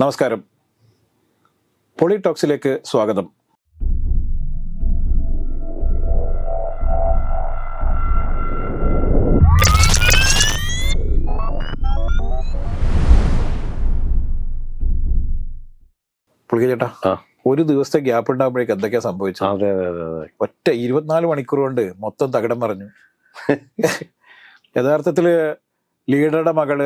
നമസ്കാരം. പൊളിടോക്സിലേക്ക് സ്വാഗതം. പുള്ളിക്ക ചേട്ടാ ഒരു ദിവസത്തെ ഗ്യാപ്പ് ഉണ്ടാകുമ്പോഴേക്ക് എന്തൊക്കെയാ സംഭവിച്ചത്? അതെ അതെ അതെ അതെ. ഒറ്റ ഇരുപത്തിനാല് മണിക്കൂർ കൊണ്ട് മൊത്തം തകിടം പറഞ്ഞു യഥാർത്ഥത്തിൽ ലീഡറുടെ മകൾ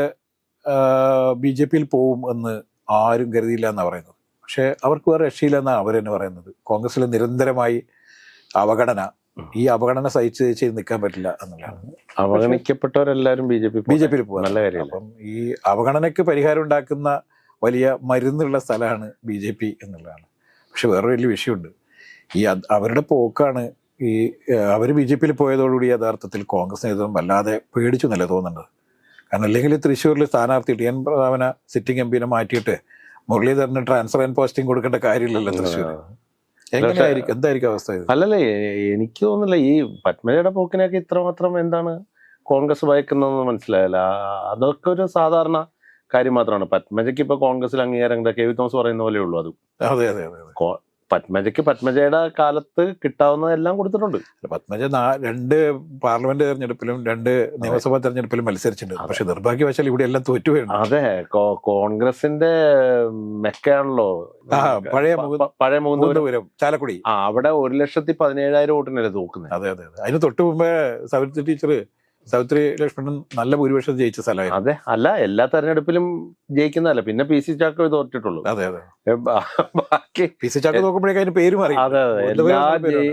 ബി ജെ പിയിൽ പോവും എന്ന് ആരും കരുതിയില്ല എന്നാണ് പറയുന്നത്. പക്ഷേ അവർക്ക് വേറെ രക്ഷയില്ല എന്നാണ് അവർ തന്നെ പറയുന്നത്. കോൺഗ്രസിൽ നിരന്തരമായി അവഗണന ഈ അവഗണന സഹിച്ച് ചെയ്ത് നിൽക്കാൻ പറ്റില്ല എന്നുള്ളതാണ്. അവഗണിക്കപ്പെട്ടവരെല്ലാവരും B J P B J പിയിൽ പോകും. നല്ല കാര്യം അപ്പം ഈ അവഗണനയ്ക്ക് പരിഹാരം ഉണ്ടാക്കുന്ന വലിയ മരുന്നുള്ള സ്ഥലമാണ് ബി ജെ പി എന്നുള്ളതാണ്. പക്ഷെ വേറെ വലിയ വിഷയമുണ്ട്. ഈ അവരുടെ പോക്കാണ് ഈ അവർ ബി ജെ പിയിൽ പോയതോടുകൂടി യഥാർത്ഥത്തിൽ കോൺഗ്രസ് നേതൃത്വം വല്ലാതെ പേടിച്ചു എന്നല്ലേ തോന്നുന്നത്? കാരണം അല്ലെങ്കിൽ തൃശ്ശൂരിൽ സ്ഥാനാർത്ഥി ടി എൻ പ്രതാപന സിറ്റിംഗ് എം പിനെ മാറ്റിയിട്ട് മുരളീധരന് ട്രാൻസ്ഫർ ആൻഡ് പോസ്റ്റിംഗ് കൊടുക്കേണ്ട കാര്യമില്ലല്ലോ തൃശ്ശൂർ എങ്ങനെയായിരിക്കും? എന്തായിരിക്കും അവസ്ഥ ഇത്? അല്ലല്ലേ എനിക്ക് തോന്നുന്നില്ല ഈ പത്മജയുടെ പോക്കിനൊക്കെ ഇത്രമാത്രം എന്താണ് കോൺഗ്രസ് ഭയക്കുന്നതെന്ന് മനസ്സിലായല്ല. അതൊക്കെ ഒരു സാധാരണ കാര്യം മാത്രമാണ്. പത്മജയ്ക്ക് ഇപ്പൊ കോൺഗ്രസിൽ അംഗീകാരം കെ വി തോമസ് പറയുന്ന പോലെ ഉള്ളൂ അതെ. അതെ പത്മജയ്ക്ക് പത്മജയുടെ കാലത്ത് കിട്ടാവുന്നതെല്ലാം കൊടുത്തിട്ടുണ്ട്. പത്മജ രണ്ട് പാർലമെന്റ് തെരഞ്ഞെടുപ്പിലും രണ്ട് നിയമസഭാ തെരഞ്ഞെടുപ്പിലും മത്സരിച്ചിട്ടുണ്ട്. പക്ഷെ നിർഭാഗ്യവശാൽ ഇവിടെ എല്ലാം തോറ്റുപോയുണ്ട് അതെ കോൺഗ്രസിന്റെ മെക്കയാണല്ലോ പഴയ പഴയ മൂന്നുപുരം ചാലക്കുടി. ആ അവിടെ ഒരു ലക്ഷത്തി പതിനേഴായിരം വോട്ടിനല്ലേ തോക്കുന്നത്. അതെ അതെ അതെ. അതിന് തൊട്ട് മുമ്പേ സവിത്രി ടീച്ചർ സവിത്രി ലക്ഷ്മണൻ നല്ല ഭൂരിപക്ഷം ജയിച്ച സ്ഥലമായിരുന്നു. അതെ അല്ല എല്ലാ തെരഞ്ഞെടുപ്പിലും ജയിക്കുന്നതല്ല. പിന്നെ പി സി ചാക്കോ തോറ്റിട്ടുള്ളൂ അതെ അതെ. ബാക്കി പി സി ചാക്കോ നോക്കുമ്പോഴേക്കും അതിന് പേര് മാറി അതെ അതെ.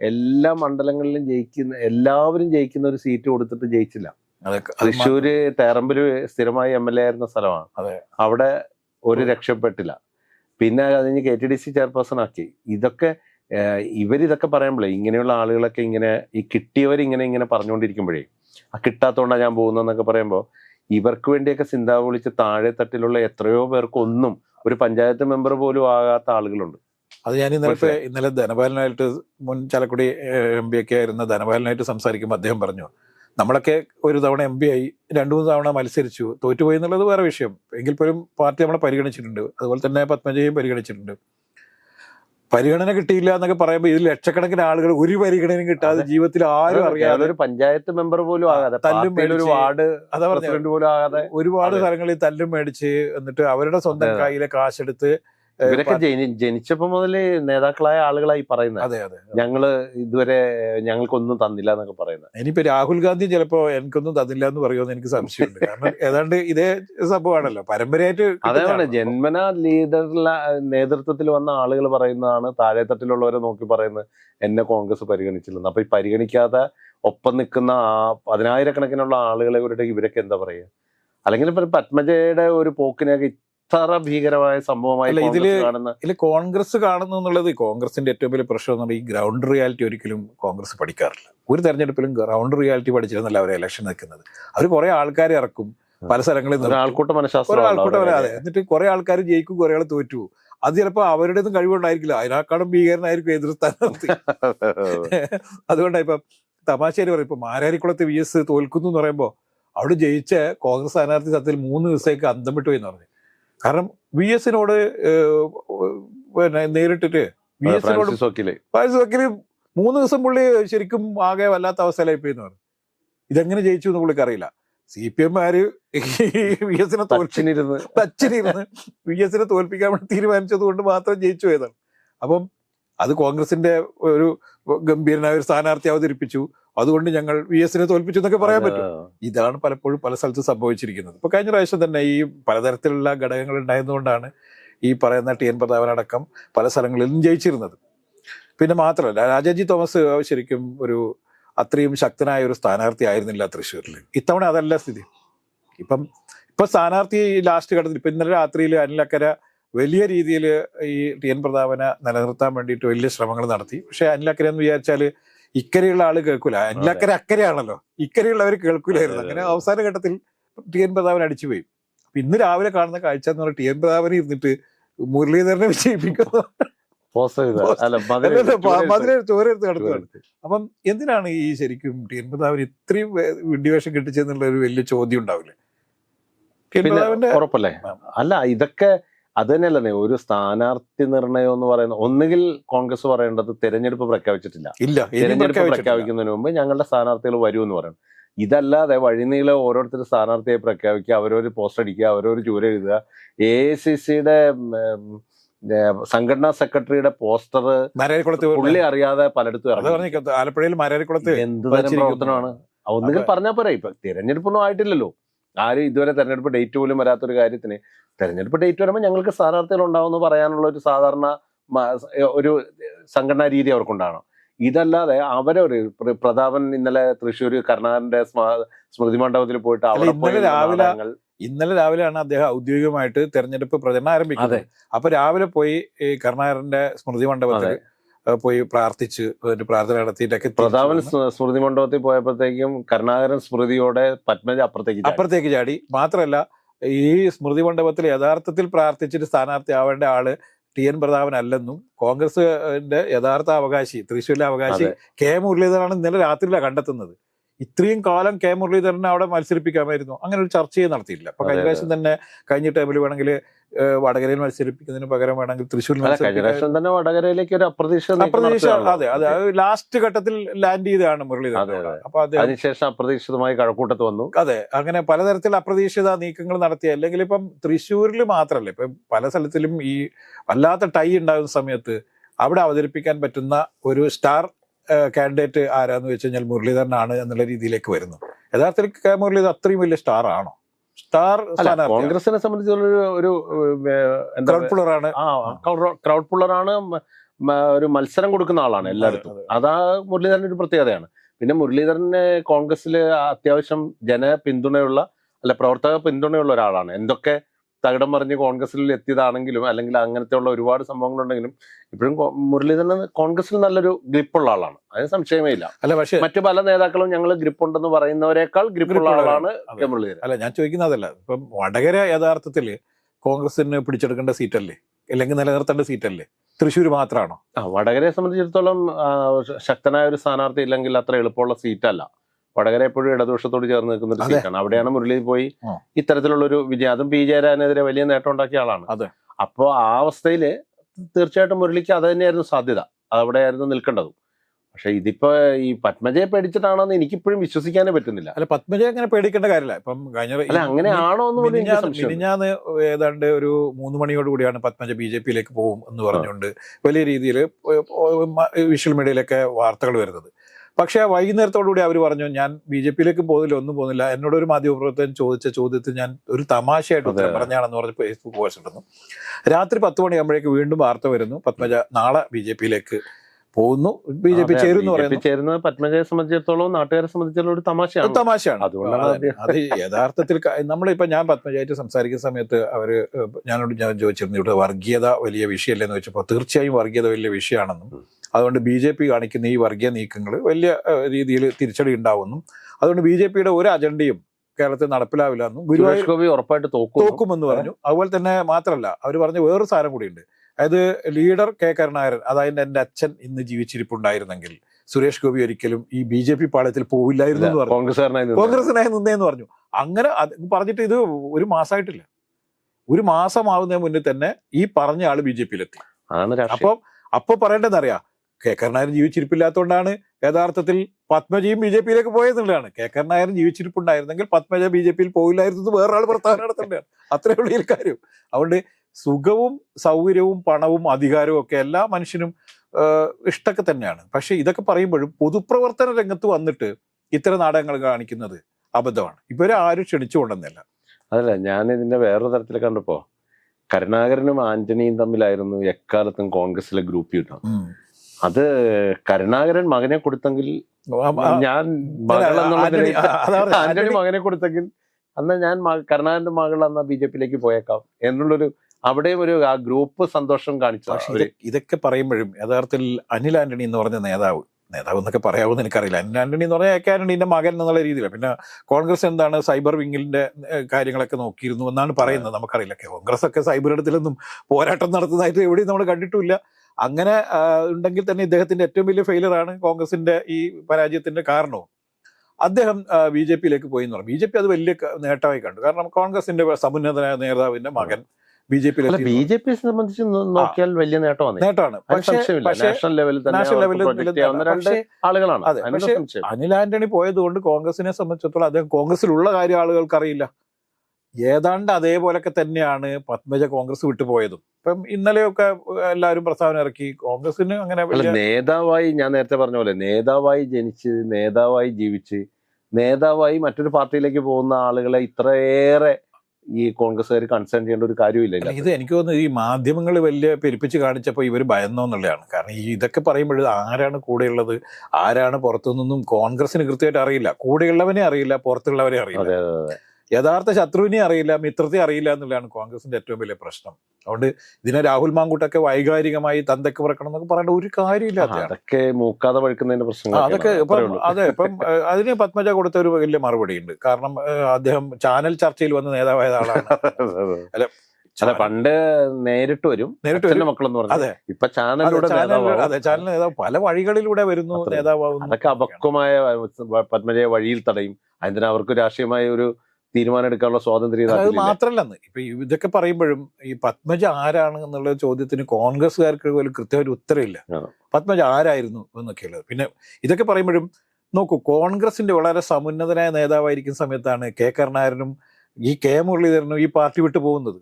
എല്ലാ മണ്ഡലങ്ങളിലും ജയിക്കുന്ന എല്ലാവരും ജയിക്കുന്ന ഒരു സീറ്റ് കൊടുത്തിട്ട് ജയിച്ചില്ല. തൃശ്ശൂര് തേറമ്പിൽ സ്ഥിരമായി എം എൽ എ ആയിരുന്ന സ്ഥലമാണ്. അവിടെ ഒരു രക്ഷപ്പെട്ടില്ല. പിന്നെ അത് കഴിഞ്ഞ് K T D C chairperson ആക്കി. ഇതൊക്കെ ഇവരിതൊക്കെ പറയുമ്പോഴേ ഇങ്ങനെയുള്ള ആളുകളൊക്കെ ഇങ്ങനെ ഈ കിട്ടിയവരിങ്ങനെ ഇങ്ങനെ പറഞ്ഞുകൊണ്ടിരിക്കുമ്പോഴേ ആ കിട്ടാത്തോണ്ടാ ഞാൻ പോകുന്നതെന്നൊക്കെ പറയുമ്പോൾ ഇവർക്ക് വേണ്ടിയൊക്കെ ചിന്താ വിളിച്ച് താഴെ തട്ടിലുള്ള എത്രയോ പേർക്ക് ഒന്നും ഒരു പഞ്ചായത്ത് മെമ്പർ പോലും ആകാത്ത ആളുകളുണ്ട്. അത് ഞാൻ ഇന്നലത്തെ ഇന്നലെ ധനപാലനായിട്ട് മുൻ ചാലക്കുടി എം പി ഒക്കെ ആയിരുന്ന ധനപാലനായിട്ട് സംസാരിക്കുമ്പോൾ അദ്ദേഹം പറഞ്ഞു നമ്മളൊക്കെ ഒരു തവണ എം പി ആയി രണ്ടു മൂന്ന് തവണ മത്സരിച്ചു തോറ്റുപോയി എന്നുള്ളത് വേറെ വിഷയം. എങ്കിൽ പോലും പാർട്ടി നമ്മളെ പരിഗണിച്ചിട്ടുണ്ട്. അതുപോലെ തന്നെ പത്മജയും പരിഗണിച്ചിട്ടുണ്ട്. പരിഗണന കിട്ടിയില്ല എന്നൊക്കെ പറയുമ്പോൾ ഇതിൽ ലക്ഷക്കണക്കിന് ആളുകൾ ഒരു പരിഗണനയും കിട്ടാതെ ജീവിതത്തിൽ ആരും അറിയാതെ ഒരു പഞ്ചായത്ത് മെമ്പർ പോലും ആകാതെ തല്ലും ഒരു വാർഡ് അതാ പറഞ്ഞു പോലും ആകാതെ. ഒരുപാട് സ്ഥലങ്ങളിൽ തല്ലും മേടിച്ച് എന്നിട്ട് അവരുടെ സ്വന്തം. കയ്യിലെ കാശെടുത്ത് ഇവരൊക്കെ ജനിച്ചപ്പോ മുതൽ നേതാക്കളായ ആളുകളായി പറയുന്നത് അതെ അതെ ഞങ്ങൾ ഇതുവരെ ഞങ്ങൾക്കൊന്നും തന്നില്ല എന്നൊക്കെ പറയുന്നത് ഇനിയിപ്പോ രാഹുൽ ഗാന്ധി ചിലപ്പോ എനിക്കൊന്നും തന്നില്ല എന്ന് പറയുമെന്ന് എനിക്ക് സംശയമുണ്ട്. കാരണം ഏതാണ്ട് ഇതേ സംഭവമാണല്ലോ. പരമ്പരയായിട്ട് കിട്ടുന്നതാണല്ലോ. ജന്മന ലീഡറില നേതൃത്വത്തിൽ വന്ന ആളുകൾ പറയുന്നതാണ് താഴെത്തട്ടിലുള്ളവരെ നോക്കി പറയുന്നത് എന്നെ കോൺഗ്രസ് പരിഗണിച്ചില്ലെന്ന്. അപ്പൊ ഈ പരിഗണിക്കാതെ ഒപ്പം നിൽക്കുന്ന ആ പതിനായിരക്കണക്കിനുള്ള ആളുകളെ കൂടെ ഇവരൊക്കെ എന്താ പറയുക? അല്ലെങ്കിൽ ഇപ്പൊ പത്മജയുടെ ഒരു പോക്കിനെയൊക്കെ ഇത്ര ഭീകരമായ സംഭവമായി ഇതിൽ ഇതിൽ കോൺഗ്രസ് കാണുന്നു എന്നുള്ളത് കോൺഗ്രസിന്റെ ഏറ്റവും വലിയ പ്രശ്നം എന്ന് പറഞ്ഞാൽ ഈ ഗ്രൗണ്ട് റിയാലിറ്റി ഒരിക്കലും കോൺഗ്രസ് പഠിക്കാറില്ല. ഒരു തെരഞ്ഞെടുപ്പിലും ഗ്രൗണ്ട് റിയാലിറ്റി പഠിച്ചിരുന്നല്ല അവർ ഇലക്ഷൻ നിൽക്കുന്നത്. അവർ കുറെ ആൾക്കാർ ഇറക്കും പല സ്ഥലങ്ങളിൽ നിന്ന് ആൾക്കൂട്ട മനഃശാസ്ത്രം ആൾക്കൂട്ടം എന്നിട്ട് കുറെ ആൾക്കാർ ജയിക്കും കുറെ ആൾ തോറ്റു. അത് ചിലപ്പോൾ അവരുടെ ഒന്നും കഴിവുകൊണ്ടായിരിക്കില്ല അതിനേക്കാളും ഭീകരനായിരിക്കും എതിർ സ്ഥാനാർത്ഥി. അതുകൊണ്ടാണ് ഇപ്പം തമാശയിൽ പറയും ഇപ്പൊ മാരാരിക്കുളത്ത് വി എസ് തോൽക്കുന്നു എന്ന് പറയുമ്പോൾ അവിടെ ജയിച്ച കോൺഗ്രസ് സ്ഥാനാർത്ഥി സത്യത്തിൽ മൂന്ന് ദിവസത്തേക്ക് അന്തം വിട്ടു എന്ന് പറഞ്ഞു. കാരണം വി എസിനോട് പിന്നെ നേരിട്ടിട്ട് വി എസിനോട് ഫ്രാൻസിസ് വക്കീൽ. മൂന്ന് ദിവസം പുള്ളി ശരിക്കും ആകെ വല്ലാത്ത അവസ്ഥയിലായി പോയി എന്ന് പറഞ്ഞു. ഇതെങ്ങനെ ജയിച്ചു എന്ന് പുള്ളിക്ക് അറിയില്ല. സി പി എംമാര് വി എസിനെ തോൽപ്പിച്ചു തച്ചിനിരുന്ന്. തച്ചിനിരുന്ന് വി എസിനെ തോൽപ്പിക്കാൻ വേണ്ടി തീരുമാനിച്ചത് കൊണ്ട് മാത്രം ജയിച്ചു പോയതാണ്. അപ്പം അത് കോൺഗ്രസിന്റെ ഒരു ഗംഭീരനായ ഒരു സ്ഥാനാർത്ഥി അവതരിപ്പിച്ചു. അതുകൊണ്ട് ഞങ്ങൾ വി എസിനെ തോൽപ്പിച്ചു എന്നൊക്കെ പറയാൻ പറ്റും. ഇതാണ് പലപ്പോഴും പല സ്ഥലത്തും സംഭവിച്ചിരിക്കുന്നത്. ഇപ്പൊ കഴിഞ്ഞ പ്രാവശ്യം തന്നെ ഈ പലതരത്തിലുള്ള ഘടകങ്ങൾ ഉണ്ടായതുകൊണ്ടാണ് ഈ പറയുന്ന ടി എൻ പ്രതാപൻ അടക്കം പല സ്ഥലങ്ങളിലും ജയിച്ചിരുന്നത്. പിന്നെ മാത്രമല്ല രാജാജി തോമസ് ശരിക്കും ഒരു അത്രയും ശക്തനായ ഒരു സ്ഥാനാർത്ഥി ആയിരുന്നില്ല തൃശ്ശൂരിൽ ഇത്തവണ അതല്ല സ്ഥിതി. ഇപ്പം ഇപ്പൊ സ്ഥാനാർത്ഥി ലാസ്റ്റ് ഘട്ടത്തിൽ ഇപ്പൊ ഇന്നലെ രാത്രിയിൽ അനിലക്കര വലിയ രീതിയിൽ ഈ ടി എൻ പ്രതാപനെ നിലനിർത്താൻ വേണ്ടിയിട്ട് വലിയ ശ്രമങ്ങൾ നടത്തി. പക്ഷെ അനിലക്കര എന്ന് വിചാരിച്ചാൽ ഇക്കരയുള്ള ആൾ കേൾക്കൂല. അനിലക്കര അക്കരയാണല്ലോ. ഇക്കരയുള്ളവർ കേൾക്കൂലായിരുന്നു. അങ്ങനെ. അവസാന ഘട്ടത്തിൽ ടി എൻ പ്രതാപൻ അടിച്ചുപോയി അപ്പൊ ഇന്ന് രാവിലെ കാണുന്ന കാഴ്ച എന്ന് പറഞ്ഞാൽ ടി എൻ പ്രതാപനെ ഇരുന്നിട്ട് മുരളീധരനെ വിജയിപ്പിക്കുന്നു. മധുര. ചോരെടുത്ത് അപ്പം എന്തിനാണ് ഈ ശരിക്കും ടി എൻ പ്രതാപൻ ഇത്രയും വിഡിവേഷൻ കിട്ടിച്ചെന്നുള്ള ഒരു വലിയ ചോദ്യം ഉണ്ടാവില്ലേ? ഉറപ്പല്ലേ? അല്ല ഇതൊക്കെ അത് തന്നെയല്ലേ ഒരു സ്ഥാനാർത്ഥി നിർണയം എന്ന് പറയുന്ന ഒന്നുകിൽ കോൺഗ്രസ് പറയേണ്ടത് തെരഞ്ഞെടുപ്പ് പ്രഖ്യാപിച്ചിട്ടില്ല. ഇല്ല തെരഞ്ഞെടുപ്പ് പ്രഖ്യാപിക്കുന്നതിന് മുമ്പ് ഞങ്ങളുടെ സ്ഥാനാർത്ഥികൾ വരൂ എന്ന് പറയണം. ഇതല്ലാതെ വഴിനീളെ ഓരോരുത്തർ സ്ഥാനാർത്ഥിയെ പ്രഖ്യാപിക്കുക അവരൊരു പോസ്റ്റർ അടിക്കുക അവരൊരു ചൂര എഴുതുക. എ ഐ സി സിയുടെ സംഘടനാ സെക്രട്ടറിയുടെ പോസ്റ്റർ മാരാരിക്കുളത്ത് പുള്ളി അറിയാതെ പലയിടത്തും ഇറങ്ങി. ആലപ്പുഴയിൽ മാരാരിക്കുളത്ത് എന്ത്. പ്രവർത്തനമാണ്? ഒന്നുകിൽ പറഞ്ഞാൽ പോരാ ഇപ്പൊ തിരഞ്ഞെടുപ്പൊന്നും ആയിട്ടില്ലല്ലോ. ആരും ഇതുവരെ തെരഞ്ഞെടുപ്പ് ഡേറ്റ് പോലും വരാത്തൊരു കാര്യത്തിന് തെരഞ്ഞെടുപ്പ് ഡേറ്റ് വരുമ്പോൾ ഞങ്ങൾക്ക് സ്ഥാനാർത്ഥികൾ ഉണ്ടാവുമെന്ന് പറയാനുള്ള ഒരു സാധാരണ ഒരു സംഘടനാ രീതി അവർക്കുണ്ടാകണം ഇതല്ലാതെ അവരെ ഒരു പ്രതാപൻ ഇന്നലെ തൃശ്ശൂർ കരുണാകരന്റെ സ്മൃതി മണ്ഡപത്തിൽ പോയിട്ട് അവിടെ ഇന്നലെ രാവിലെ ഇന്നലെ രാവിലെയാണ് അദ്ദേഹം ഔദ്യോഗികമായിട്ട് തെരഞ്ഞെടുപ്പ് പ്രചരണം ആരംഭിക്കുന്നത്. അപ്പൊ രാവിലെ പോയി ഈ സ്മൃതി മണ്ഡപത്തിൽ പോയി പ്രാർത്ഥിച്ച് ഒരു പ്രാർത്ഥന നടത്തിയിട്ടൊക്കെ പ്രതാപൻ സ്മൃതി മണ്ഡപത്തിൽ പോയപ്പോഴത്തേക്കും കരുണാകരൻ സ്മൃതിയോടെ പത്മജ അപ്പുറത്തേക്ക്. അപ്പുറത്തേക്ക് ചാടി. മാത്രമല്ല ഈ സ്മൃതി മണ്ഡപത്തിൽ യഥാർത്ഥത്തിൽ പ്രാർത്ഥിച്ചിട്ട് സ്ഥാനാർത്ഥി ആവേണ്ട ആൾ ടി എൻ പ്രതാപൻ അല്ലെന്നും കോൺഗ്രസിന്റെ യഥാർത്ഥ അവകാശി തൃശ്ശൂരിലെ അവകാശി കെ മുരളീധരനാണ് ഇന്നലെ രാത്രിയിലാണ് കണ്ടെത്തുന്നത്. ഇത്രയും കാലം കെ മുരളീധരനെ അവിടെ മത്സരിപ്പിക്കാമായിരുന്നു. അങ്ങനെ ഒരു ചർച്ചയെ നടത്തിയില്ല അപ്പൊ കഴിഞ്ഞ പ്രാവശ്യം തന്നെ കഴിഞ്ഞ ടൈമിൽ വേണമെങ്കിൽ വടകരയിൽ മത്സരിപ്പിക്കുന്നതിന് പകരം വേണമെങ്കിൽ തൃശ്ശൂരിൽ പ്രാവശ്യം തന്നെ വടകരയിലേക്ക് ഒരു അപ്രതീക്ഷ അതെ അതെ. ലാസ്റ്റ് ഘട്ടത്തിൽ ലാൻഡ് ചെയ്തതാണ് മുരളീധരൻ. അപ്പൊ അതിനുശേഷം അപ്രതീക്ഷിതമായി കഴക്കൂട്ടത്ത് വന്നു. അതെ അങ്ങനെ പലതരത്തിൽ അപ്രതീക്ഷിത നീക്കങ്ങൾ നടത്തി. അല്ലെങ്കിൽ ഇപ്പം തൃശ്ശൂരിൽ മാത്രമല്ല ഇപ്പം പല സ്ഥലത്തിലും ഈ വല്ലാത്ത ടൈ ഉണ്ടാകുന്ന സമയത്ത് അവിടെ അവതരിപ്പിക്കാൻ പറ്റുന്ന ഒരു സ്റ്റാർ കാൻഡിഡേറ്റ് ആരാന്ന് വെച്ച് കഴിഞ്ഞാൽ മുരളീധരനാണ് എന്നുള്ള രീതിയിലേക്ക് വരുന്നു. യഥാർത്ഥത്തിൽ കെ മുരളീധർ അത്രയും വലിയ സ്റ്റാർ ആണോ? സ്റ്റാർ കോൺഗ്രസിനെ സംബന്ധിച്ചുള്ള ഒരു ക്രൗഡ് പുള്ളറാണ് ക്രൗഡ് പുള്ളറാണ് ഒരു മത്സരം കൊടുക്കുന്ന ആളാണ് എല്ലായിടത്തും. അതാ. മുരളീധരന്റെ ഒരു പ്രത്യേകതയാണ്. പിന്നെ മുരളീധരന് കോൺഗ്രസ്സിൽ അത്യാവശ്യം ജന പിന്തുണയുള്ള അല്ല പ്രവർത്തക പിന്തുണയുള്ള ഒരാളാണ്. എന്തൊക്കെ തകിടം മറിഞ്ഞ് കോൺഗ്രസിൽ എത്തിയതാണെങ്കിലും അല്ലെങ്കിൽ അങ്ങനത്തെ ഉള്ള ഒരുപാട് സംഭവങ്ങളുണ്ടെങ്കിലും ഇപ്പോഴും മുരളീധരൻ കോൺഗ്രസിൽ നല്ലൊരു ഗ്രിപ്പുള്ള ആളാണ്. അതിന് സംശയമേ ഇല്ല. അല്ല പക്ഷേ മറ്റു പല നേതാക്കളും ഞങ്ങൾ ഗ്രിപ്പ് ഉണ്ടെന്ന് പറയുന്നവരെക്കാൾ ഗ്രിപ്പുള്ള ആളാണ്. കെ മുരളീധരൻ. അല്ല ഞാൻ ചോദിക്കുന്നത് അതല്ല. ഇപ്പം വടകര യഥാർത്ഥത്തിൽ കോൺഗ്രസിന് പിടിച്ചെടുക്കേണ്ട സീറ്റല്ലേ? അല്ലെങ്കിൽ നിലനിർത്തേണ്ട സീറ്റല്ലേ? തൃശ്ശൂർ മാത്രമാണോ ആ വടകരയെ സംബന്ധിച്ചിടത്തോളം ശക്തനായ ഒരു സ്ഥാനാർത്ഥി ഇല്ലെങ്കിൽ അത്ര എളുപ്പമുള്ള സീറ്റല്ല. വടകര എപ്പോഴും ഇടതുപക്ഷത്തോട് ചേർന്ന് നിൽക്കുന്ന ഒരു. സീറ്റാണ്. അവിടെയാണ് മുരളി പോയി ഇത്തരത്തിലുള്ള ഒരു വിജയം. അതും പി ജയരാജനെതിരെ വലിയ നേട്ടം ഉണ്ടാക്കിയ ആളാണ്. അതെ. അപ്പോൾ ആ അവസ്ഥയിൽ തീർച്ചയായിട്ടും മുരളിക്ക് അത് തന്നെയായിരുന്നു സാധ്യത. അവിടെയായിരുന്നു നിൽക്കേണ്ടതും. പക്ഷെ ഇതിപ്പോ ഈ പത്മജയെ പേടിച്ചിട്ടാണോന്ന് എനിക്കിപ്പോഴും വിശ്വസിക്കാനേ പറ്റുന്നില്ല. അല്ല പത്മജയെ അങ്ങനെ പേടിക്കേണ്ട കാര്യമില്ല. ഇപ്പം കഴിഞ്ഞ അല്ല ആണോ എന്ന് മിനിഞ്ഞാന്ന് ഏതാണ്ട് ഒരു മൂന്ന് മണിയോട് കൂടിയാണ് പത്മജ ബി ജെ പിയിലേക്ക് പോകും എന്ന് പറഞ്ഞുകൊണ്ട് വലിയ രീതിയിൽ വിഷ്വൽ മീഡിയയിലൊക്കെ വാർത്തകൾ വരുന്നത്. പക്ഷേ ആ വൈകുന്നേരത്തോടു കൂടി അവർ പറഞ്ഞു ഞാൻ ബി ജെ പിയിലേക്ക് പോകുന്നില്ല ഒന്നും പോകുന്നില്ല. എന്നോട് ഒരു മാധ്യമപ്രവർത്തകൻ ചോദിച്ച ചോദ്യത്തിൽ ഞാൻ ഒരു തമാശയായിട്ട് ഉത്തരം. പറഞ്ഞാണെന്ന് പറഞ്ഞ് ഫേസ്ബുക്ക് പോസ്റ്റ് ഇടുന്നു. രാത്രി പത്ത് മണിയാകുമ്പോഴേക്ക് വീണ്ടും വാർത്ത വരുന്നു പത്മജ നാളെ ബി ജെ പിയിലേക്ക് പോകുന്നു. ബി ജെ പി ചേരുന്നു ചേരുന്നത് പത്മജയെ സംബന്ധിച്ചിടത്തോളം നാട്ടുകാരെ സംബന്ധിച്ചിടത്തോളം ഒരു തമാശയാണ്. തമാശയാണ്. അതുകൊണ്ടാണ് അത് യഥാർത്ഥത്തിൽ ക- നമ്മളിപ്പോ ഞാൻ പത്മജയായിട്ട് സംസാരിക്കുന്ന സമയത്ത് അവർ ഞാനോട് ഞാൻ ചോദിച്ചിരുന്നു ഇവിടെ വർഗീയത വലിയ വിഷയമല്ലെന്ന് വെച്ചപ്പോൾ തീർച്ചയായും വർഗീയത വലിയ വിഷയമാണെന്നും. അതുകൊണ്ട് ബി ജെ പി കാണിക്കുന്ന ഈ വർഗീയ നീക്കങ്ങൾ വലിയ രീതിയിൽ തിരിച്ചടി ഉണ്ടാവുന്നു. അതുകൊണ്ട് ബി ജെ പിയുടെ ഒരു അജണ്ടയും കേരളത്തിൽ നടപ്പിലാവില്ല എന്നും ഗുരുവായൂർ ഗോപി ഉറപ്പായിട്ട് തോക്കും തോക്കുമെന്ന് പറഞ്ഞു. അതുപോലെ തന്നെ മാത്രമല്ല അവർ പറഞ്ഞ വേറൊരു സാധനം കൂടിയുണ്ട്. അതായത് ലീഡർ കെ കരുണാകരൻ അതായത് എന്റെ അച്ഛൻ ഇന്ന് ജീവിച്ചിരിപ്പുണ്ടായിരുന്നെങ്കിൽ സുരേഷ് ഗോപി ഒരിക്കലും ഈ ബി ജെ പി പാളയത്തിൽ പോവില്ലായിരുന്നു എന്ന് പറഞ്ഞു. കോൺഗ്രസ്സുകാരനായി. കോൺഗ്രസിനായി നിന്നേന്ന് പറഞ്ഞു. അങ്ങനെ അത് പറഞ്ഞിട്ട് ഇത് ഒരു മാസമായിട്ടില്ല ഒരു മാസമാവുന്നതിന് മുന്നേ തന്നെ ഈ പറഞ്ഞ ആൾ ബി ജെ പിയിലെത്തി. അപ്പം അപ്പൊ പറയേണ്ടതെന്നറിയാം കെ കരുണാകരൻ ജീവിച്ചിരിപ്പില്ലാത്തതുകൊണ്ടാണ് യഥാർത്ഥത്തിൽ പത്മജിയും ബി ജെ പിയിലേക്ക് പോയതെന്നുള്ളതാണ് കെ കരുണാകരൻ ജീവിച്ചിരിപ്പുണ്ടായിരുന്നെങ്കിൽ പത്മജ ബി ജെ പിയിൽ പോയില്ലായിരുന്നു എന്ന് വേറൊരാൾ പ്രസ്താവന നടത്തേണ്ടതാണ് അത്രേ ഉള്ളൂ ഈ കാര്യം. അതുകൊണ്ട് സുഖവും സൗകര്യവും പണവും അധികാരവും ഒക്കെ എല്ലാ മനുഷ്യനും ഇഷ്ടമൊക്കെ തന്നെയാണ്. പക്ഷേ ഇതൊക്കെ പറയുമ്പോഴും പൊതുപ്രവർത്തന രംഗത്ത് വന്നിട്ട് ഇത്തരം നാടകങ്ങൾ കാണിക്കുന്നത് അബദ്ധമാണ്. ഇവരെ ആരും ക്ഷണിച്ചു കൊണ്ടെന്നല്ല അതല്ല ഞാൻ ഇതിന്റെ വേറൊരു തരത്തിൽ കണ്ടപ്പോ കരുണാകരനും ആന്റണിയും തമ്മിലായിരുന്നു എക്കാലത്തും കോൺഗ്രസിലെ ഗ്രൂപ്പ് യുദ്ധം. അത് കരുണാകരൻ മകനെ കൊടുത്തെങ്കിൽ ഞാൻ ആന്റണി- മകനെ കൊടുത്തെങ്കിൽ അന്ന് ഞാൻ കരുണാകരന്റെ മകൾ അന്ന് ബി ജെ പിയിലേക്ക് പോയേക്കാം എന്നുള്ളൊരു അവിടെയും ഒരു ആ ഗ്രൂപ്പ് സന്തോഷം കാണിച്ചു ഇതൊക്കെ പറയുമ്പോഴും യഥാർത്ഥത്തിൽ അനിൽ ആന്റണി എന്ന് പറഞ്ഞ നേതാവ് നേതാവ് എന്നൊക്കെ പറയാവുന്ന എനിക്കറിയില്ല. അനിൽ ആന്റണി എന്ന് പറഞ്ഞാൽ എ കെ ആന്റണിന്റെ മകൻ എന്നുള്ള രീതിയിലാണ് പിന്നെ കോൺഗ്രസ് എന്താണ് സൈബർ വിങ്ങിന്റെ കാര്യങ്ങളൊക്കെ നോക്കിയിരുന്നു എന്നാണ് പറയുന്നത്. നമുക്കറിയില്ല. കോൺഗ്രസ് ഒക്കെ സൈബർ ഇടത്തിലൊന്നും പോരാട്ടം നടത്തുന്നതായിട്ട് എവിടെയും നമ്മൾ കണ്ടിട്ടില്ല അങ്ങനെ ഉണ്ടെങ്കിൽ തന്നെ ഇദ്ദേഹത്തിന്റെ ഏറ്റവും വലിയ ഫെയിലർ ആണ് കോൺഗ്രസിന്റെ ഈ പരാജയത്തിന്റെ കാരണവും. അദ്ദേഹം ബി ജെ പിയിലേക്ക് പോയി എന്ന് പറഞ്ഞു. ബി ജെ പി അത് വലിയ നേട്ടമായി കണ്ടു. കാരണം കോൺഗ്രസിന്റെ സമുന്നതനായ നേതാവിന്റെ മകൻ B J P B J പിയെ സംബന്ധിച്ച് നോക്കിയാൽ വലിയ നേട്ടമാണ്. നേട്ടമാണ്. പക്ഷേ നാഷണൽ ലെവലിൽ നാഷണൽ ആളുകളാണ്. അതെ, പക്ഷേ അനിൽ ആന്റണി പോയത് കൊണ്ട് കോൺഗ്രസിനെ സംബന്ധിച്ചിടത്തോളം അദ്ദേഹം കോൺഗ്രസിലുള്ള കാര്യം ആളുകൾക്ക് അറിയില്ല. ഏതാണ്ട് അതേപോലൊക്കെ തന്നെയാണ് പത്മജ കോൺഗ്രസ് വിട്ടുപോയതും. ഇപ്പം ഇന്നലെയൊക്കെ എല്ലാവരും പ്രസ്താവന ഇറക്കി. കോൺഗ്രസിന് അങ്ങനെ നേതാവായി ഞാൻ നേരത്തെ പറഞ്ഞ പോലെ നേതാവായി ജനിച്ച് നേതാവായി ജീവിച്ച് നേതാവായി മറ്റൊരു പാർട്ടിയിലേക്ക് പോകുന്ന ആളുകളെ ഇത്രയേറെ ഈ കോൺഗ്രസ്സുകാർ കൺസേൺ ചെയ്യേണ്ട ഒരു കാര്യമില്ല ഇത് എനിക്ക് തോന്നുന്നത് ഈ മാധ്യമങ്ങൾ വലിയ പെരുപ്പിച്ച് കാണിച്ചപ്പോൾ ഇവർ ഭയന്നോന്നുള്ളതാണ് കാരണം ഈ ഇതൊക്കെ പറയുമ്പോൾ ആരാണ് കൂടെയുള്ളത് ആരാണ് പുറത്തുനിന്നും കോൺഗ്രസിന് കൃത്യമായിട്ട് അറിയില്ല. കൂടെയുള്ളവനെ അറിയില്ല പുറത്തുള്ളവരെ അറിയില്ല. അതെ അതെ. യഥാർത്ഥ ശത്രുവിനെ അറിയില്ല മിത്രത്തെ അറിയില്ല എന്നുള്ളതാണ് കോൺഗ്രസിന്റെ ഏറ്റവും വലിയ പ്രശ്നം. അതുകൊണ്ട് ഇതിനെ രാഹുൽ മാങ്കൂട്ടൊക്കെ വൈകാരികമായി തന്തയ്ക്ക് പറക്കണം എന്നൊക്കെ പറയേണ്ട ഒരു കാര്യമില്ല അതൊക്കെ മൂക്കാതെ വഴിക്കുന്നതിന്റെ പ്രശ്നം അതൊക്കെ അതെ ഇപ്പം അതിന് പത്മജ കൊടുത്ത ഒരു വലിയ മറുപടി ഉണ്ട് കാരണം അദ്ദേഹം ചാനൽ ചർച്ചയിൽ വന്ന് നേതാവായ ആളാണ്. അല്ല പണ്ട് നേരിട്ട് വരും നേരിട്ട്. മക്കളെന്ന് പറഞ്ഞു അതെ. ഇപ്പൊ ചാനലിലൂടെ അതെ ചാനൽ നേതാവ് പല വഴികളിലൂടെ വരുന്നു നേതാവ് നേതാവാകുന്നു അതൊക്കെ അപക്വമായ പത്മജയെ വഴിയിൽ തടയും. അതിന് അവർക്ക് രാഷ്ട്രീയമായ ഒരു തീരുമാനം എടുക്കാനുള്ള സ്വാതന്ത്ര്യം അത്. മാത്രല്ലെന്ന് ഇപ്പൊ ഇതൊക്കെ പറയുമ്പോഴും ഈ പത്മജ ആരാണ് എന്നുള്ള ചോദ്യത്തിന് കോൺഗ്രസ്സുകാർക്ക് പോലും കൃത്യമായിട്ട് ഉത്തരവില്ല. ആ. പത്മജ ആരായിരുന്നു എന്നൊക്കെയുള്ളത് പിന്നെ ഇതൊക്കെ പറയുമ്പോഴും നോക്കൂ കോൺഗ്രസിന്റെ വളരെ സമുന്നതനായ നേതാവായിരിക്കുന്ന സമയത്താണ് കെ കരുണാകരനും ഈ കെ മുരളീധരനും ഈ പാർട്ടി വിട്ടു പോകുന്നത്.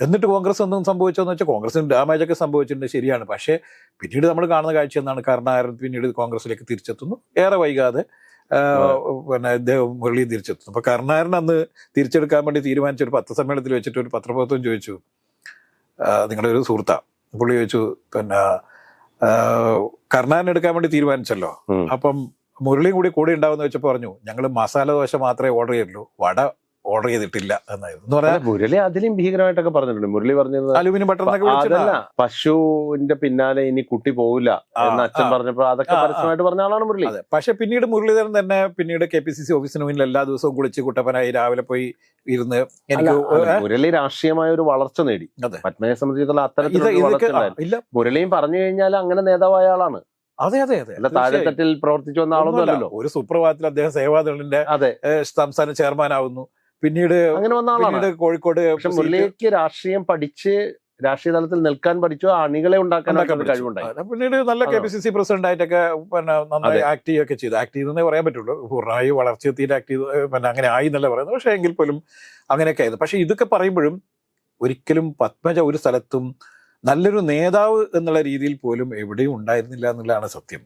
എന്നിട്ട് കോൺഗ്രസ് ഒന്നും സംഭവിച്ചതെന്ന് വെച്ചാൽ കോൺഗ്രസിന് ഡാമേജ് ഒക്കെ സംഭവിച്ചിട്ടുണ്ട് ശരിയാണ്. പക്ഷേ പിന്നീട് നമ്മൾ കാണുന്ന കാഴ്ച എന്നാണ് കരുണാകരൻ പിന്നീട് കോൺഗ്രസിലേക്ക് തിരിച്ചെത്തുന്നു. ഏറെ വൈകാതെ പിന്നെ ഇദ്ദേഹം മുരളിയും തിരിച്ചെത്തുന്നു. അപ്പൊ കരുണാകരൻ അന്ന് തിരിച്ചെടുക്കാൻ വേണ്ടി തീരുമാനിച്ച ഒരു പത്രസമ്മേളനത്തിൽ വെച്ചിട്ട് ഒരു പത്രപ്രവർത്തകം ചോദിച്ചു നിങ്ങളുടെ ഒരു സുഹൃത്താ? പുള്ളി ചോദിച്ചു പിന്നെ കർണാരൻ എടുക്കാൻ വേണ്ടി തീരുമാനിച്ചല്ലോ. അപ്പം മുരളിയും കൂടി കൂടെ ഉണ്ടാവുന്ന വെച്ചപ്പോൾ പറഞ്ഞു ഞങ്ങൾ മസാല ദോശ മാത്രമേ ഓർഡർ ചെയ്തുള്ളൂ വട ഓർഡർ ചെയ്തിട്ടില്ല എന്നായിരുന്നു. എന്ന് പറഞ്ഞാൽ മുരളി അതിലും ഭീകരമായിട്ടൊക്കെ പറഞ്ഞിട്ടുണ്ട്. മുരളി പറഞ്ഞത് അലൂമിനിയം ബട്ടർ അതല്ല പശുവിന്റെ പിന്നാലെ ഇനി കുട്ടി പോവില്ല എന്ന് അച്ഛൻ പറഞ്ഞപ്പോൾ പറഞ്ഞപ്പോ അതൊക്കെ. പരസ്യമായിട്ട് പറഞ്ഞ ആളാണ് മുരളി. പക്ഷെ പിന്നീട് മുരളീധരൻ തന്നെ പിന്നീട് കെ പി സി സി ഓഫീസിന് മുന്നിൽ എല്ലാ ദിവസവും കുളിച്ച് കുട്ടപ്പനായി രാവിലെ പോയി ഇരുന്ന് എനിക്ക് മുരളി രാഷ്ട്രീയമായ ഒരു വളർച്ച നേടി. പത്മനെ പത്മയെ സംബന്ധിച്ചിടത്തോളം. ഇല്ല. മുരളിയും പറഞ്ഞു കഴിഞ്ഞാൽ അങ്ങനെ നേതാവായ ആളാണ്. അതെ അതെ അതെ. അല്ല. താഴെത്തട്ടിൽ പ്രവർത്തിച്ചു വന്ന ആളൊന്നും അല്ലല്ലോ. ഒരു സുപ്രഭാതത്തിൽ അദ്ദേഹം സേവാദളിന്റെ അതെ. സംസ്ഥാന ചെയർമാൻ ആവുന്നു. പിന്നീട് അങ്ങനെ വന്ന ആളാണ്. കോഴിക്കോട് മുരളിക്ക് രാഷ്ട്രീയം പഠിച്ച് രാഷ്ട്രീയ തലത്തിൽ നിൽക്കാൻ പഠിച്ചു അണികളെ ഉണ്ടാക്കാൻ കഴിവുണ്ടായി. പിന്നീട് നല്ല K P C C president ആയിട്ടൊക്കെ പിന്നെ നന്നായി ആക്ട് ചെയ്യുകയൊക്കെ ചെയ്തു. ആക്ട് ചെയ്തെന്നേ പറയാൻ പറ്റുള്ളൂ. പൂർണമായി വളർച്ചയെത്തിയിട്ട് ആക്ട് ചെയ്ത് പിന്നെ അങ്ങനെ ആയി എന്നല്ല പറയുന്നത്. പക്ഷേ എങ്കിൽ പോലും അങ്ങനെയൊക്കെ ആയിരുന്നു. പക്ഷേ ഇതൊക്കെ പറയുമ്പോഴും ഒരിക്കലും പത്മജ ഒരു സ്ഥലത്തും നല്ലൊരു നേതാവ് എന്നുള്ള രീതിയിൽ പോലും എവിടെയും ഉണ്ടായിരുന്നില്ല എന്നുള്ളതാണ് സത്യം.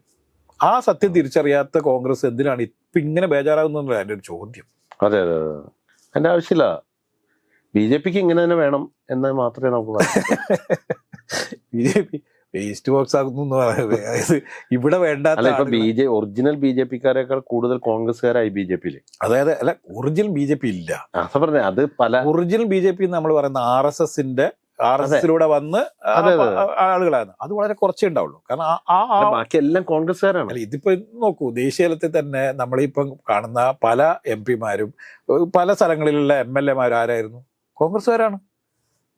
ആ സത്യം തിരിച്ചറിയാത്ത കോൺഗ്രസ് എന്തിനാണ് ഇപ്പം ഇങ്ങനെ ബേജാറാകുന്നുള്ള എന്റെ ഒരു ചോദ്യം. അതെ അതെ. അതെ അതിന്റെ ആവശ്യമില്ല ബി ജെ പിക്ക് ഇങ്ങനെ തന്നെ വേണം എന്ന് മാത്രമേ നമുക്ക് B J P waste box ആകുന്നു എന്ന് പറയുന്നത്. അതായത് ഇവിടെ വേണ്ട അല്ല ഇപ്പൊ B J original B J പിക്കാരേക്കാൾ കൂടുതൽ കോൺഗ്രസ്സുകാരായി ബി ജെ പിയിൽ അതായത് അല്ല ഒറിജിനൽ ബി ജെ പി ഇല്ല. അത് പറഞ്ഞ അത് പല ഒറിജിനൽ ബി ജെ പി നമ്മൾ പറയുന്ന ആർ എസ് എസിന്റെ ആർ എസ് എസിലൂടെ വന്ന് ആളുകളാണ് അത് വളരെ കുറച്ചേ ഉണ്ടാവുള്ളൂ. കാരണം ആ- ബാക്കി എല്ലാം കോൺഗ്രസ്സുകാരാണ്. അല്ല ഇതിപ്പോ നോക്കൂ ദേശീയ തലത്തിൽ തന്നെ നമ്മളിപ്പം കാണുന്ന പല എം പിമാരും പല സ്ഥലങ്ങളിലുള്ള എം എൽ എമാരും ആരായിരുന്നു? കോൺഗ്രസ്സുകാരാണ്.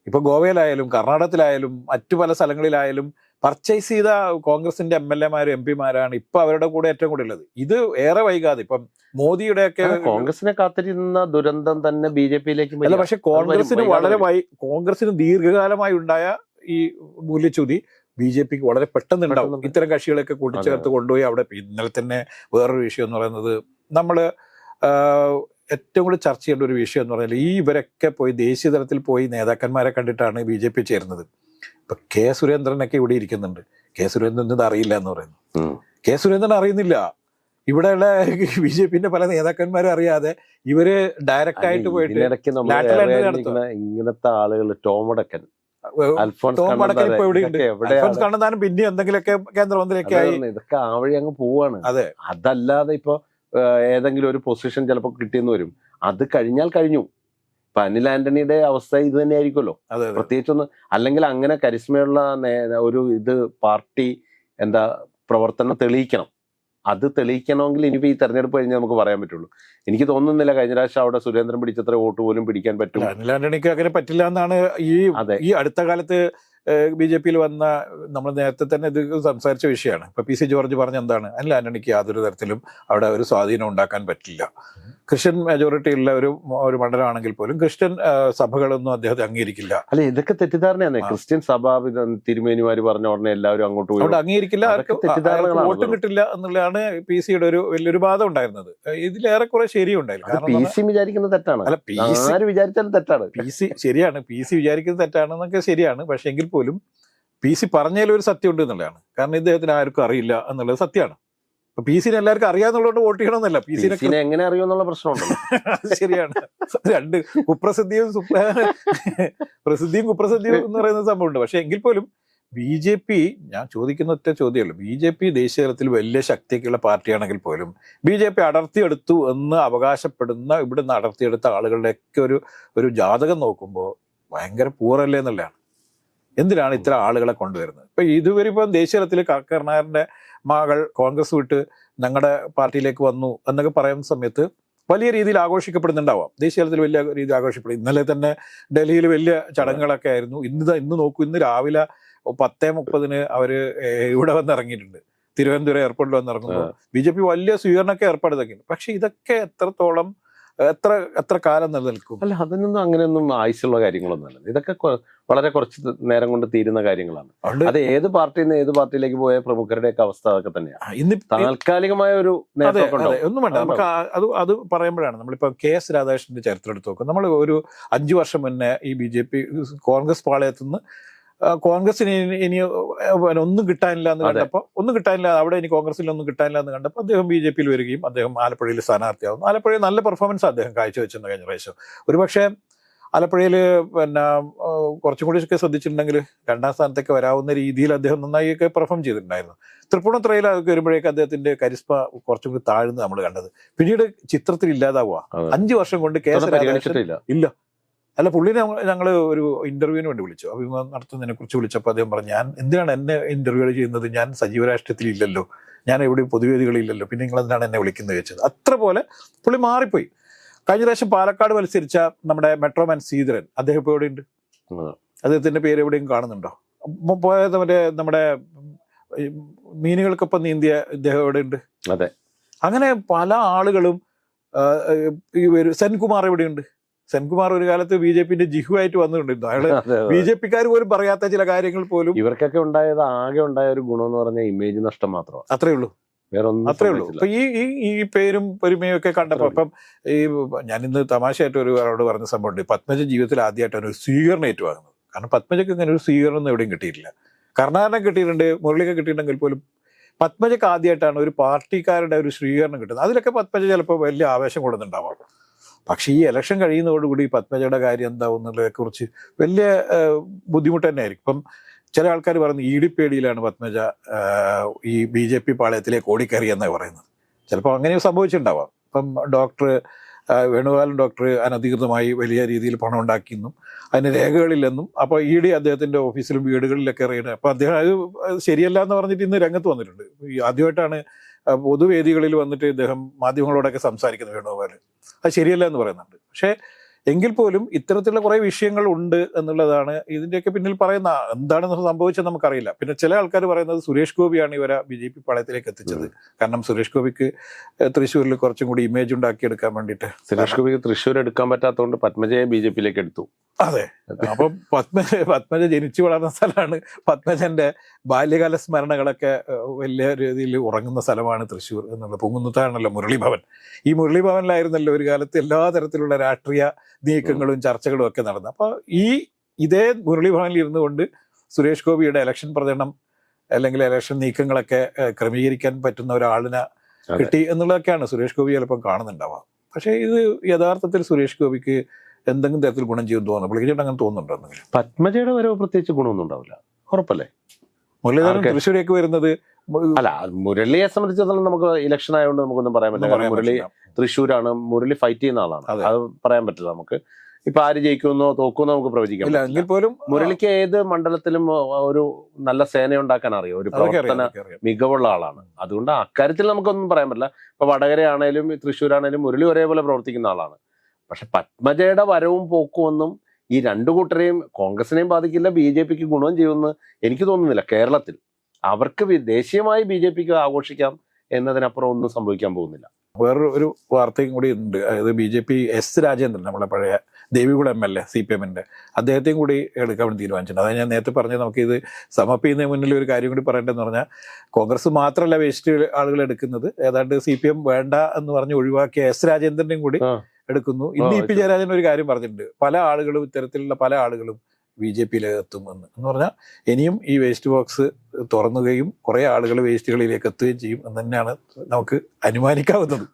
ഇപ്പൊ ഗോവയിലായാലും കർണാടകത്തിലായാലും മറ്റു പല സ്ഥലങ്ങളിലായാലും പർച്ചേസ് ചെയ്ത കോൺഗ്രസിന്റെ എം എൽ എമാരും എം പിമാരാണ് ഇപ്പൊ അവരുടെ കൂടെ ഏറ്റവും കൂടുതൽ ഉള്ളത്. ഇത് ഏറെ വൈകാതെ ഇപ്പം മോദിയുടെ ഒക്കെ കോൺഗ്രസിനെ കാത്തിരുന്ന ദുരന്തം തന്നെ ബി ജെ പിയിലേക്ക് അല്ല പക്ഷെ കോൺഗ്രസിന് വളരെ. വൈ കോൺഗ്രസിന് ദീർഘകാലമായി ഉണ്ടായ ഈ മൂല്യച്യുതി ബി ജെ പിക്ക് വളരെ പെട്ടെന്ന് ഉണ്ടാവും ഇത്തരം കക്ഷികളൊക്കെ കൂട്ടിച്ചേർത്ത് കൊണ്ടുപോയി അവിടെ ഇന്നലെ തന്നെ വേറൊരു വിഷയം എന്ന് പറയുന്നത് നമ്മൾ ഏറ്റവും കൂടുതൽ ചർച്ച ചെയ്യേണ്ട ഒരു വിഷയം എന്ന് പറഞ്ഞാൽ ഈ ഇവരൊക്കെ പോയി ദേശീയ തലത്തിൽ പോയി നേതാക്കന്മാരെ കണ്ടിട്ടാണ് ബി ജെ പി ചേരുന്നത്. ഇപ്പൊ കെ സുരേന്ദ്രനൊക്കെ ഇവിടെ ഇരിക്കുന്നുണ്ട്. കെ സുരേന്ദ്രൻ ഇത് അറിയില്ല എന്ന് പറയുന്നു. കെ സുരേന്ദ്രൻ അറിയുന്നില്ല. ഇവിടെയുള്ള ബി ജെ പിന്റെ പല നേതാക്കന്മാരും അറിയാതെ ഇവർ ഡയറക്റ്റ് ആയിട്ട് പോയിട്ട് ഇങ്ങനത്തെ ആളുകൾ ടോമടക്കൻ അൽഫോൺസ് ടോം വടക്കൻ ഇപ്പൊ എവിടെയുണ്ട്? കണ്ണന്താനം പിന്നെ എന്തെങ്കിലുമൊക്കെ കേന്ദ്രമന്ത്രിയൊക്കെ ആയി. ഇതൊക്കെ ആ വഴി അങ്ങ് പോവാണ്. അതെ. അതല്ലാതെ ഇപ്പൊ ഏതെങ്കിലും ഒരു പൊസിഷൻ ചിലപ്പോൾ കിട്ടിയെന്ന് വരും. അത് കഴിഞ്ഞാൽ കഴിഞ്ഞു. ഇപ്പൊ അനിൽ ആന്റണിയുടെ അവസ്ഥ ഇത് തന്നെ ആയിരിക്കുമല്ലോ അതെ അതെ. പ്രത്യേകിച്ചൊന്ന് അല്ലെങ്കിൽ അങ്ങനെ കരിസ്മയുള്ള ഒരു ഇത് പാർട്ടി എന്താ പ്രവർത്തനം തെളിയിക്കണം. അത് തെളിയിക്കണമെങ്കിൽ ഇനിയിപ്പോ ഈ തെരഞ്ഞെടുപ്പ് കഴിഞ്ഞാൽ നമുക്ക് പറയാൻ പറ്റുള്ളൂ. എനിക്ക് തോന്നുന്നില്ല കഴിഞ്ഞ പ്രാവശ്യം അവിടെ സുരേന്ദ്രൻ പിടിച്ചത്ര വോട്ട് പോലും പിടിക്കാൻ പറ്റും. അനിൽ ആന്റണിക്ക് അങ്ങനെ പറ്റില്ല എന്നാണ് ഈ ഈ അടുത്ത കാലത്ത് ബി ജെ പിയിൽ വന്ന നമ്മൾ നേരത്തെ തന്നെ ഇത് സംസാരിച്ച വിഷയമാണ്. ഇപ്പൊ പി സി ജോർജ് പറഞ്ഞ എന്താണ്? അനിൽ ആന്റണിക്ക് യാതൊരു തരത്തിലും അവിടെ ഒരു സ്വാധീനം ഉണ്ടാക്കാൻ പറ്റില്ല. ക്രിസ്ത്യൻ മെജോറിറ്റി ഉള്ള ഒരു ഒരു മണ്ഡലമാണെങ്കിൽ പോലും ക്രിസ്ത്യൻ സഭകളൊന്നും അദ്ദേഹത്തെ അംഗീകരിക്കില്ല. അല്ല ഇതൊക്കെ തെറ്റിദ്ധാരണയാണ്. ക്രിസ്ത്യൻ സഭ തിരുമേനിമാര് പറഞ്ഞ ഉടനെ എല്ലാവരും അങ്ങോട്ട് പോയി അവിടെ അംഗീകരിക്കില്ല. വോട്ട് കിട്ടില്ല എന്നുള്ളതാണ് പി സിയുടെ ഒരു വലിയൊരു ബാധ ഉണ്ടായിരുന്നത്. ഇതിലേറെ കുറെ ശരിയുണ്ടായില്ല. അത് കാരണം പി സി വിചാരിക്കുന്നത് തെറ്റാണ്. അല്ല പി സി വിചാരിച്ചാലും തെറ്റാണ്. പി സി ശരിയാണ്. പി സി വിചാരിക്കുന്നത് തെറ്റാണെന്നൊക്കെ ശരിയാണ്. പക്ഷെ എങ്കിൽ പോലും പി സി പറഞ്ഞതിൽ ഒരു സത്യം ഉണ്ട് എന്നുള്ളതാണ്. കാരണം ഇദ്ദേഹത്തിന് ആർക്കും അറിയില്ല എന്നുള്ളത് സത്യമാണ്. അപ്പൊ പി സിനെ എല്ലാവർക്കും അറിയാന്നുള്ളതുകൊണ്ട് വോട്ട് ചെയ്യണമെന്നല്ല. പി സിനെ എങ്ങനെ അറിയുമെന്നുള്ള പ്രശ്നമുണ്ടല്ലോ. ശരിയാണ്. രണ്ട് കുപ്രസിദ്ധിയും പ്രസിദ്ധിയും കുപ്രസിദ്ധിയും എന്ന് പറയുന്ന സംഭവമുണ്ട്. പക്ഷെ എങ്കിൽ പോലും ബി ജെ പി ഞാൻ ചോദിക്കുന്ന ഒറ്റ ചോദ്യമല്ലോ ബി ജെ പി ദേശീയ തലത്തിൽ വലിയ ശക്തിയൊക്കെയുള്ള പാർട്ടിയാണെങ്കിൽ പോലും ബി ജെ പി അടർത്തിയെടുത്തു എന്ന് അവകാശപ്പെടുന്ന ഇവിടുന്ന് അടർത്തിയെടുത്ത ആളുകളുടെയൊക്കെ ഒരു ഒരു ജാതകം നോക്കുമ്പോൾ ഭയങ്കര പൂറല്ലേ എന്നുള്ളതാണ്. എന്തിനാണ് ഇത്ര ആളുകളെ കൊണ്ടുവരുന്നത്? ഇപ്പൊ ഇതുവരെ ഇപ്പം ദേശീയ തലത്തിൽ മകൾ കോൺഗ്രസ് വിട്ട് ഞങ്ങളുടെ പാർട്ടിയിലേക്ക് വന്നു എന്നൊക്കെ പറയുന്ന സമയത്ത് വലിയ രീതിയിൽ ആഘോഷിക്കപ്പെടുന്നുണ്ടാവാം. ദേശീയ തലത്തിൽ വലിയ രീതിയിൽ ആഘോഷിക്കപ്പെടും. ഇന്നലെ തന്നെ ഡൽഹിയിൽ വലിയ ചടങ്ങുകളൊക്കെ ആയിരുന്നു. ഇന്ന് ഇന്ന് നോക്കൂ ഇന്ന് രാവിലെ പത്തേ മുപ്പതിന് അവർ ഏഹ് ഇവിടെ വന്നിറങ്ങിയിട്ടുണ്ട് തിരുവനന്തപുരം എയർപോർട്ടിൽ വന്നിറങ്ങുന്നു ബി ജെ പി വലിയ സ്വീകരണമൊക്കെ ഏർപ്പെടുത്തുന്നുണ്ട് പക്ഷെ ഇതൊക്കെ എത്രത്തോളം എത്ര എത്ര കാലം നിലനിൽക്കും? അല്ല അതിനൊന്നും അങ്ങനെയൊന്നും ആവശ്യമുള്ള കാര്യങ്ങളൊന്നും അല്ല. ഇതൊക്കെ വളരെ കുറച്ച് നേരം കൊണ്ട് തീരുന്ന കാര്യങ്ങളാണ്. അത് ഏത് പാർട്ടിയിൽ നിന്ന് ഏത് പാർട്ടിയിലേക്ക് പോയ പ്രമുഖരുടെയൊക്കെ അവസ്ഥ അതൊക്കെ തന്നെയാണ്. ഇന്ന് താൽക്കാലികമായ ഒരു ഒന്നും വേണ്ട. നമുക്ക് അത് അത് പറയുമ്പോഴാണ് നമ്മളിപ്പോ കെ എസ് രാധാകൃഷ്ണന്റെ ചരിത്രം എടുത്ത് നോക്കും നമ്മൾ ഒരു അഞ്ചു വർഷം മുന്നേ ഈ ബി ജെ പി കോൺഗ്രസ് പാളയത്തുനിന്ന് കോൺഗ്രസിന് ഇനി ഒന്നും കിട്ടാനില്ല എന്ന്. കണ്ടപ്പോൾ ഒന്നും കിട്ടാനില്ല. അവിടെ ഇനി കോൺഗ്രസിൽ ഒന്നും കിട്ടാനില്ല എന്ന് കണ്ടപ്പോൾ അദ്ദേഹം ബി ജെ പിയിൽ വരികയും അദ്ദേഹം ആലപ്പുഴയിൽ സ്ഥാനാർത്ഥിയാവുന്നു. ആലപ്പുഴയിൽ നല്ല പെർഫോമൻസ് അദ്ദേഹം കാഴ്ചവെച്ചെന്ന് കഴിഞ്ഞ പ്രാവശ്യം. ഒരുപക്ഷെ ആലപ്പുഴയിൽ പിന്നെ കുറച്ചും കൂടി ഒക്കെ ശ്രദ്ധിച്ചിട്ടുണ്ടെങ്കിൽ രണ്ടാം സ്ഥാനത്തേക്ക് വരാവുന്ന രീതിയിൽ അദ്ദേഹം നന്നായിയൊക്കെ പെർഫോം ചെയ്തിട്ടുണ്ടായിരുന്നു. ത്രിപുണത്രയിൽ അതൊക്കെ വരുമ്പോഴേക്ക് അദ്ദേഹത്തിന്റെ കരിസ്മ കുറച്ചും കൂടി താഴ്ന്ന് നമ്മൾ കണ്ടത്. പിന്നീട് ചിത്രത്തിൽ ഇല്ലാതാവുക. അഞ്ചു വർഷം കൊണ്ട് കേസ് ഇല്ല. അല്ല പുള്ളിനെ ഞങ്ങൾ ഒരു ഇന്റർവ്യൂവിന് വേണ്ടി വിളിച്ചു. അഭിമുഖം നടത്തുന്നതിനെ കുറിച്ച് വിളിച്ചപ്പോൾ അദ്ദേഹം പറഞ്ഞു ഞാൻ എന്തിനാണ് എന്നെ ഇന്റർവ്യൂ ചെയ്യുന്നത്? ഞാൻ സജീവ രാഷ്ട്രീയത്തിൽ ഇല്ലല്ലോ. ഞാൻ എവിടെയും പൊതുവേദികളില്ലല്ലോ പിന്നെ നിങ്ങൾ എന്താണ് എന്നെ വിളിക്കുന്നത്? ചോദിച്ചത്. അത്ര പോലെ പുള്ളി മാറിപ്പോയി. കഴിഞ്ഞ പ്രാവശ്യം പാലക്കാട് മത്സരിച്ച നമ്മുടെ മെട്രോമാൻ സീതരൻ അദ്ദേഹം ഇപ്പോൾ എവിടെയുണ്ട്. അദ്ദേഹത്തിന്റെ പേര് എവിടെയും കാണുന്നുണ്ടോ? പോയത് മറ്റേ നമ്മുടെ മീനുകൾക്കൊപ്പം നീന്തിയ ഇദ്ദേഹം എവിടെയുണ്ട്? അതെ. അങ്ങനെ പല ആളുകളും ഈ സെൻകുമാർ എവിടെയുണ്ട്? സെൻകുമാർ ഒരു കാലത്ത് ബി ജെ പിന്റെ ജിഹു ആയിട്ട് വന്നിട്ടുണ്ടായിരുന്നു. അയാൾ. ബി ജെ പിക്കാർ പോലും പറയാത്ത ചില കാര്യങ്ങൾ പോലും ഇവർക്കൊക്കെ ഉണ്ടായത് ആകെ ഉണ്ടായ ഒരു ഗുണം എന്ന് പറഞ്ഞാൽ ഇമേജ് നഷ്ടം മാത്രമാണ്. അത്രേ ഉള്ളൂ. അത്രേ ഉള്ളൂ. അപ്പൊ ഈ ഈ ഈ പേരും പെരുമയും ഒക്കെ കണ്ടപ്പോ ഇപ്പം ഈ ഞാൻ ഇന്ന് തമാശയായിട്ട് ഒരു ആളോട് പറഞ്ഞ സംഭവമുണ്ട്. പത്മജ ജീവിതത്തിൽ ആദ്യമായിട്ടാണ് ഒരു സ്വീകരണം ഏറ്റുവാങ്ങുന്നത് കാരണം പത്മജക്ക് ഇങ്ങനെ ഒരു സ്വീകരണം ഒന്നും എവിടെയും കിട്ടിയിട്ടില്ല. കർണാടകം കിട്ടിയിട്ടുണ്ട് മുരളിക്ക് കിട്ടിയിട്ടുണ്ടെങ്കിൽ പോലും പത്മജക്ക് ആദ്യമായിട്ടാണ് ഒരു പാർട്ടിക്കാരുടെ ഒരു സ്വീകരണം കിട്ടുന്നത്. അതിലൊക്കെ പത്മജ ചിലപ്പോൾ വലിയ ആവേശം കൊടുക്കുന്നുണ്ടാവാം പക്ഷേ ഈ ഇലക്ഷൻ കഴിയുന്നതോടുകൂടി പത്മജയുടെ കാര്യം എന്താവും എന്നുള്ളതിനെക്കുറിച്ച് വലിയ ബുദ്ധിമുട്ട് തന്നെയായിരിക്കും. ഇപ്പം ചില ആൾക്കാർ പറയുന്നത് ഈടിപ്പേടിയിലാണ് പത്മജ ഈ ബി ജെ പി പാളയത്തിലേക്ക് ഓടിക്കയറി എന്നാണ് പറയുന്നത്. ചിലപ്പോൾ അങ്ങനെ സംഭവിച്ചിട്ടുണ്ടാവാം. ഇപ്പം ഡോക്ടർ വേണുഗോപാലൻ ഡോക്ടർ അനധികൃതമായി വലിയ രീതിയിൽ പണം ഉണ്ടാക്കിയെന്നും അതിന് രേഖകളില്ലെന്നും അപ്പോൾ ഇ ഡി അദ്ദേഹത്തിന്റെ ഓഫീസിലും വീടുകളിലൊക്കെ റെയ്ഡ് അപ്പോൾ അദ്ദേഹം അത് ശരിയല്ല എന്ന് പറഞ്ഞിട്ട് ഇന്ന് രംഗത്ത് വന്നിട്ടുണ്ട്. ഈ ആദ്യമായിട്ടാണ് പൊതുവേദികളിൽ വന്നിട്ട് ഇദ്ദേഹം മാധ്യമങ്ങളോടൊക്കെ സംസാരിക്കുന്നു വേണുഗോപാൽ അത് ശരിയല്ല എന്ന് പറയുന്നുണ്ട്. പക്ഷേ എങ്കിൽ പോലും ഇത്തരത്തിലുള്ള കുറേ വിഷയങ്ങൾ ഉണ്ട് എന്നുള്ളതാണ് ഇതിന്റെയൊക്കെ പിന്നിൽ പറയുന്ന എന്താണ് സംഭവിച്ചത് നമുക്കറിയില്ല. പിന്നെ ചില ആൾക്കാർ പറയുന്നത് സുരേഷ് ഗോപിയാണ് ഇവരെ ബി ജെ പി പാളയത്തിലേക്ക് എത്തിച്ചത്. കാരണം സുരേഷ് ഗോപിക്ക് തൃശ്ശൂരിൽ കുറച്ചും കൂടി ഇമേജ് ഉണ്ടാക്കിയെടുക്കാൻ വേണ്ടിയിട്ട്. സുരേഷ് ഗോപിക്ക് തൃശ്ശൂർ എടുക്കാൻ പറ്റാത്തതുകൊണ്ട് പത്മജയെ ബി ജെ പിയിലേക്ക് എടുത്തു. അതെ. അപ്പം പത്മജ പത്മജ ജനിച്ചു വളർന്ന സ്ഥലമാണ് പത്മജന്റെ ബാല്യകാല സ്മരണകളൊക്കെ വലിയ രീതിയിൽ ഉറങ്ങുന്ന സ്ഥലമാണ് തൃശ്ശൂർ എന്നുള്ളത്. പൊങ്ങുന്നത്താണല്ലോ മുരളീഭവൻ. ഈ മുരളീഭവനിലായിരുന്നല്ലോ ഒരു കാലത്ത് എല്ലാ തരത്തിലുള്ള രാഷ്ട്രീയ നീക്കങ്ങളും ചർച്ചകളും ഒക്കെ നടന്നു അപ്പൊ ഈ ഇതേ മുരളീഭവനിൽ ഇരുന്നു കൊണ്ട് സുരേഷ് ഗോപിയുടെ ഇലക്ഷൻ പ്രചരണം അല്ലെങ്കിൽ ഇലക്ഷൻ നീക്കങ്ങളൊക്കെ ക്രമീകരിക്കാൻ പറ്റുന്ന ഒരാളിനെ കിട്ടി എന്നുള്ളതൊക്കെയാണ് സുരേഷ് ഗോപി ചിലപ്പം കാണുന്നുണ്ടാവാം പക്ഷേ ഇത് യഥാർത്ഥത്തിൽ സുരേഷ് ഗോപിക്ക് എന്തെങ്കിലും തരത്തിൽ ഗുണം ചെയ്യും തോന്നുന്നു. പുള്ളിക്കിട്ട് അങ്ങനെ തോന്നുന്നുണ്ടോ പത്മജയുടെ വരവ് പ്രത്യേകിച്ച് ഗുണമൊന്നും ഉണ്ടാവില്ല. ഉറപ്പല്ലേ? മുരളീധരൻ? തൃശ്ശൂരേക്ക് വരുന്നത് അല്ല മുരളിയെ സംബന്ധിച്ചിടത്തോളം നമുക്ക് ഇലക്ഷൻ ആയതുകൊണ്ട് നമുക്കൊന്നും പറയാൻ പറ്റില്ല. കാരണം മുരളി. തൃശ്ശൂരാണ് മുരളി ഫൈറ്റ് ചെയ്യുന്ന ആളാണ്. അത്. പറയാൻ പറ്റില്ല നമുക്ക്. ഇപ്പൊ ആര് ജയിക്കുമെന്നോ തോക്കുമെന്നോ നമുക്ക് പ്രവചിക്കാം ഇല്ല എങ്കിൽ പോലും മുരളിക്ക് ഏത് മണ്ഡലത്തിലും ഒരു നല്ല സേന ഉണ്ടാക്കാൻ അറിയാം? ഒരു പ്രവർത്തന മികവുള്ള ആളാണ്. അതുകൊണ്ട് അക്കാര്യത്തിൽ നമുക്കൊന്നും പറയാൻ പറ്റില്ല. ഇപ്പൊ വടകരയാണേലും തൃശ്ശൂരാണേലും മുരളി ഒരേപോലെ പ്രവർത്തിക്കുന്ന ആളാണ്. പക്ഷെ പത്മജയുടെ വരവും പോക്കും ഒന്നും ഈ രണ്ടു കൂട്ടരെയും കോൺഗ്രസിനെയും ബാധിക്കില്ല ബി ജെ പിക്ക് ഗുണവും ചെയ്യുമെന്ന് എനിക്ക് തോന്നുന്നില്ല കേരളത്തിൽ. അവർക്ക് ദേശീയമായി ബി ജെ പിക്ക് ആഘോഷിക്കാം എന്നതിനപ്പുറം ഒന്നും സംഭവിക്കാൻ പോകുന്നില്ല. വേറൊരു ഒരു വാർത്തയും കൂടി ഉണ്ട്. അതായത് B J P S Rajendran നമ്മളെ പഴയ Devikulam M L A C P എമ്മിന്റെ അദ്ദേഹത്തെയും കൂടി എടുക്കാൻ വേണ്ടി തീരുമാനിച്ചിട്ടുണ്ട്. അതായത് ഞാൻ നേരത്തെ പറഞ്ഞത് നമുക്കിത് ചെയ്യുന്നതിന് മുന്നിൽ ഒരു കാര്യം കൂടി പറയേണ്ടതെന്ന് പറഞ്ഞാൽ കോൺഗ്രസ് മാത്രമല്ല വേസ്റ്റ് ആളുകൾ എടുക്കുന്നത്. ഏതാണ്ട് സി പി എം വേണ്ട എന്ന് പറഞ്ഞ് ഒഴിവാക്കിയ എസ് രാജേന്ദ്രനെയും കൂടി. എടുക്കുന്നു. ഇന്ന് ഇ പി ജയരാജൻ ഒരു കാര്യം പറഞ്ഞിട്ടുണ്ട്. പല ആളുകളും ഇത്തരത്തിലുള്ള പല ആളുകളും ബി ജെ പിയിലെ എത്തും എന്ന് എന്ന് പറഞ്ഞാൽ ഇനിയും ഈ വേസ്റ്റ് ബോക്സ് തുറന്നുകയും കുറേ ആളുകൾ വേസ്റ്റുകളിലേക്ക് എത്തുകയും ചെയ്യും എന്ന് തന്നെയാണ് നമുക്ക് അനുമാനിക്കാവുന്നത്.